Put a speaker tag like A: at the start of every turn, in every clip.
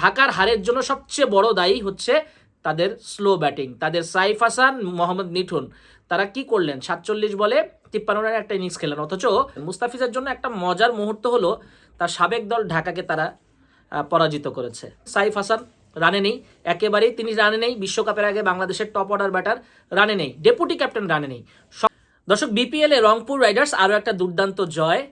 A: ঢাকার হারের জন্য সবচেয়ে বড় দায়ী হচ্ছে তাদের স্লো ব্যাটিং তাদের সাইফ হাসান, মোহাম্মদ মিঠুন তারা কি করলেন? সাতচল্লিশ বলে তিপ্পান্ন রানের একটা ইনিংস খেলেন। অথচ মুস্তাফিজের জন্য একটা মজার মুহূর্ত হলো তার সাবেক দল ঢাকাকে তারা পরাজিত করেছে। সাইফ হাসান রানে নেই। একেবারেই তিনি রানে নেই। বিশ্বকাপের আগে বাংলাদেশের টপ অর্ডার ব্যাটার রানে নেই। ডেপুটি ক্যাপ্টেন রানে নেই। দর্শক বিপিএল রংপুর রাইডার্স আরও একটা দুর্দান্ত জয়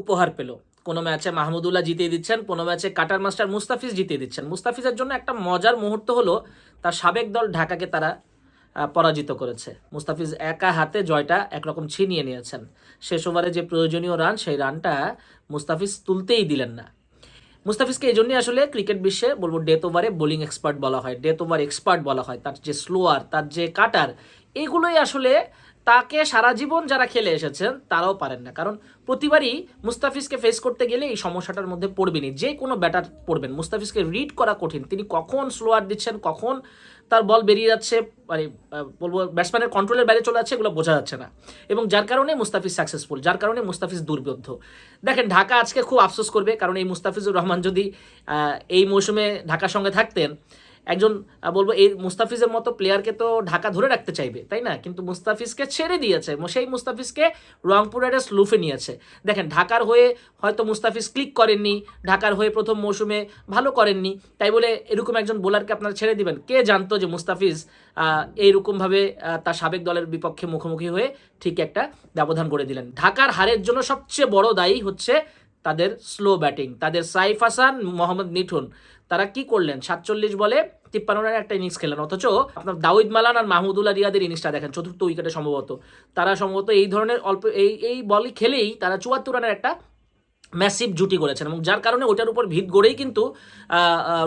A: উপহার পেল। কোনো ম্যাচে মাহমুদুল্লাহ জিতিয়ে দিচ্ছেন, কোনো ম্যাচে কাটার মাস্টার মুস্তাফিজ জিতিয়ে দিচ্ছেন। মুস্তাফিজের জন্য একটা মজার মুহূর্ত হলো তার সাবেক দল ঢাকাকে তারা পরাজিত করেছে। মুস্তাফিজ একা হাতে জয়টা একরকম ছিনিয়ে নিয়েছেন। শেষ ওভারে যে প্রয়োজনীয় রান, সেই রানটা মুস্তাফিজ তুলতেই দিলেন না। মুস্তাফিজকে এই জন্যই আসলে ক্রিকেট বিশ্বে বলব ডেথ ওভারে বোলিং এক্সপার্ট বলা হয়, ডেথ ওভার এক্সপার্ট বলা হয়। তার যে স্লোয়ার, তার যে কাটার, এগুলোই আসলে তাকে সারা জীবন যারা খেলে এসেছেন, তারাও পারেন না। কারণ প্রতিবারই মুস্তাফিজকে ফেস করতে গেলে এই সমস্যাটার মধ্যে পড়বেনই। যে কোনো ব্যাটার পড়বেন। মুস্তাফিজকে রিড করা কঠিন। তিনি কখন স্লোয়ার দিচ্ছেন, কখন তার বল বেরিয়ে যাচ্ছে মানে বলব ব্যাটসম্যানের কন্ট্রোলের বাইরে চলে যাচ্ছে, এগুলো বোঝা যাচ্ছে না। এবং যার কারণে মুস্তাফিজ সাকসেসফুল যার কারণে মুস্তাফিজ দুর্বোধ্য। দেখেন, ঢাকা আজকে খুব আফসোস করবে, কারণ এই মুস্তাফিজুর রহমান যদি এই মৌসুমে ঢাকার সঙ্গে থাকতেন একজন বলব এই মুস্তাফিজের মতো প্লেয়ারকে তো ঢাকা ধরে রাখতে চাইবে, তাই না? কিন্তু মুস্তাফিজকে ছেড়ে দিয়েছে সেই মুস্তাফিজকে রংপুর রাইডার্স লুফে নিয়েছে। দেখেন, ঢাকার হয়ে হয়তো মুস্তাফিজ ক্লিক করেননি, ঢাকার হয়ে প্রথম মৌসুমে ভালো করেননি, তাই বলে এরকম একজন বোলারকে আপনারা ছেড়ে দিবেন। কে জানতো যে মুস্তাফিজ এইরকমভাবে তার সাবেক দলের বিপক্ষে মুখোমুখি হয়ে ঠিক একটা ব্যবধান করে দিলেন। ঢাকার হারের জন্য সবচেয়ে বড় দায়ী হচ্ছে তাদের স্লো ব্যাটিং তাদের সাইফ হাসান, মোহাম্মদ মিঠুন। তারা কি করলেন? সাতচল্লিশ বলে তিপ্পান্ন রানের একটা ইনিংস খেলেন অথচ আপনার দাউদ মালান আর মাহমুদুল্লাহ রিয়াদের ইনিংসটা দেখেন, চতুর্থ উইকেটে সম্ভবত। তারা সম্ভবত এই ধরনের অল্প, এই এই বলই খেলেই তারা চুয়াত্তর রানের একটা ম্যাসিভ জুটি করেছেন এবং যার কারণে ওটার উপর ভিত গড়েই কিন্তু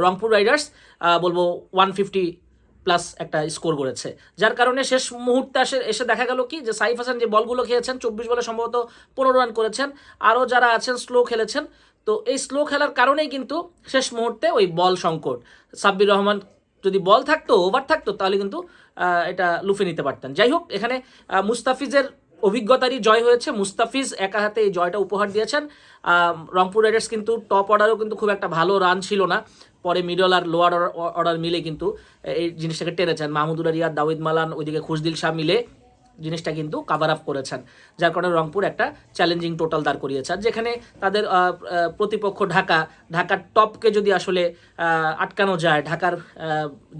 A: রংপুর রাইডার্স বলব ওয়ান ফিফটি প্লাস একটা স্কোর করেছে। যার কারণে শেষ মুহূর্তে এসে এসে দেখা গেল কি যে সাইফ হাসান যে বলগুলো খেয়েছেন, চব্বিশ বলে সম্ভবত পনেরো রান করেছেন। আরও যারা আছেন স্লো খেলেছেন। তো এই স্লো খেলার কারণেই কিন্তু শেষ মুহূর্তে ওই বল সংকট। সাব্বির রহমান যদি বল থাকতো ওভার থাকতো, তাহলে কিন্তু এটা লুফে নিতে পারতেন। যাই হোক, এখানে মুস্তাফিজের অভিজ্ঞতারই জয় হয়েছে। মুস্তাফিজ একা হাতে এই জয়টা উপহার দিয়েছেন। রংপুর রাইডার্স কিন্তু টপ অর্ডারও কিন্তু খুব একটা ভালো রান ছিল না। পরে মিডল আর লোয়ার অর্ডার মিলে কিন্তু, এই জিনিসটাকে টেনেছেন। মাহমুদুল্লাহ রিয়াদ, দাউদ মালান, ওইদিকে খুশদিল শাহ মিলে জিনিসটা কিন্তু কাভার আপ করেছেন। যার কারণে রংপুর একটা চ্যালেঞ্জিং টোটাল দাঁড় করিয়েছে আর যেখানে তাদের প্রতিপক্ষ ঢাকা, ঢাকার টপকে যদি আসলে আটকানো যায়, ঢাকার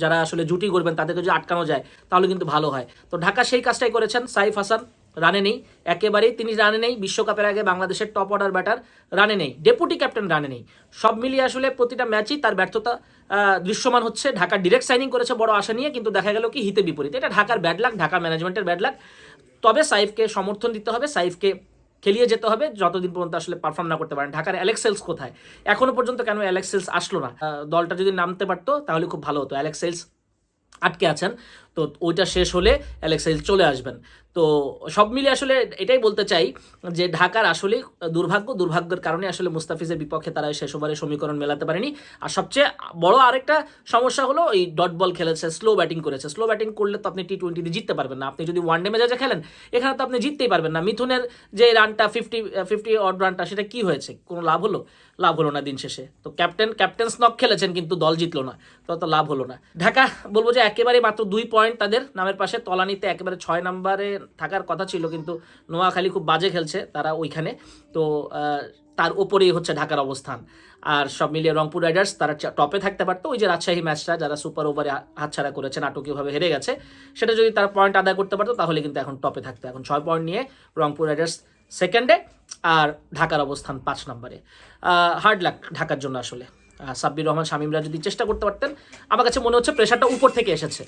A: যারা আসলে জুটি করবেন তাদেরকে যদি আটকানো যায়, তাহলে কিন্তু ভালো হয়। তো ঢাকা সেই কাজটাই করেছেন, সাইফ হাসান। রানে নেই। একেবারেই তিনি রানে নেই। বিশ্বকাপের আগে বাংলাদেশের টপ অর্ডার ব্যাটার রানে নেই। ডেপুটি ক্যাপ্টেন রানে নেই। সব মিলিয়ে আসলে প্রতিটা ম্যাচই তার ব্যর্থতা দৃশ্যমান হচ্ছে। ঢাকা ডিরেক্ট সাইনিং করেছে বড় আশা নিয়ে, কিন্তু দেখা গেল কি হিতে বিপরীত। এটা ঢাকার ব্যাড লাক ঢাকা ম্যানেজমেন্টের ব্যাড লাক তবে সাইফকে সমর্থন দিতে হবে, সাইফকে খেলিয়ে যেতে হবে। যতদিন পর্যন্ত আসলে পারফর্ম না করতে পারেন। ঢাকার অ্যালেক্সেলস কোথায়? এখনও পর্যন্ত কেন অ্যালেক্সেলস আসলো না? দলটা যদি নামতে পারতো, তাহলে খুব ভালো হতো। অ্যালেক্সেলস আটকে আছেন। তো ওইটা শেষ হলে অ্যালেক্সাইল চলে আসবেন। তো সব মিলে আসলে এটাই বলতে চাই যে ঢাকার আসলে দুর্ভাগ্য, দুর্ভাগ্যের কারণে আসলে মুস্তাফিজের বিপক্ষে তারা শেষ ওভারে সমীকরণ মেলাতে পারেনি। আর সবচেয়ে বড় আরেকটা সমস্যা হলো এই ডট বল খেলেছে, স্লো ব্যাটিং করেছে। স্লো ব্যাটিং করলে তো আপনি টি টোয়েন্টিতে জিততে পারবেন না। আপনি যদি ওয়ান ডে মেজাজে খেলেন, এখানে তো আপনি জিততেই পারবেন না। মিথুনের যে রানটা ফিফটি ফিফটি অড রানটা সেটা কি হয়েছে? কোনো লাভ হলো? লাভ হলো না দিন শেষে। তো ক্যাপ্টেন ক্যাপ্টেন স্নক খেলেছেন কিন্তু দল জিতলো না। তো লাভ হলো না। ঢাকা বলব যে একেবারে মাত্র দুই পয়েন্ট তাদের নামের পাশে তলানিতে একেবারে ছয় নম্বরে থাকার কথা ছিল, কিন্তু নোয়াখালী খুব বাজে খেলছে তারা ওইখানে। তো তার ওপরেই হচ্ছে ঢাকার অবস্থান। আর সব মিলিয়ে রংপুর রাইডার্স তারা টপে থাকতে পারতো। ওই যে রাজশাহী ম্যাচটা যারা সুপার ওভারে হাতছাড়া করেছে নাটকীয়ভাবে হেরে গেছে, সেটা যদি তারা পয়েন্ট আদায় করতে পারতো, তাহলে কিন্তু এখন টপে থাকতো। এখন ছয় পয়েন্ট নিয়ে রংপুর রাইডার্স সেকেন্ডে আর ঢাকার অবস্থান পাঁচ নম্বরে। হার্ড লাক ঢাকার জন্য আসলে। সাব্বির রহমান শামীমরা যদি চেষ্টা করতে পারতেন, আমার কাছে মনে হচ্ছে প্রেশারটা উপর থেকে এসেছে।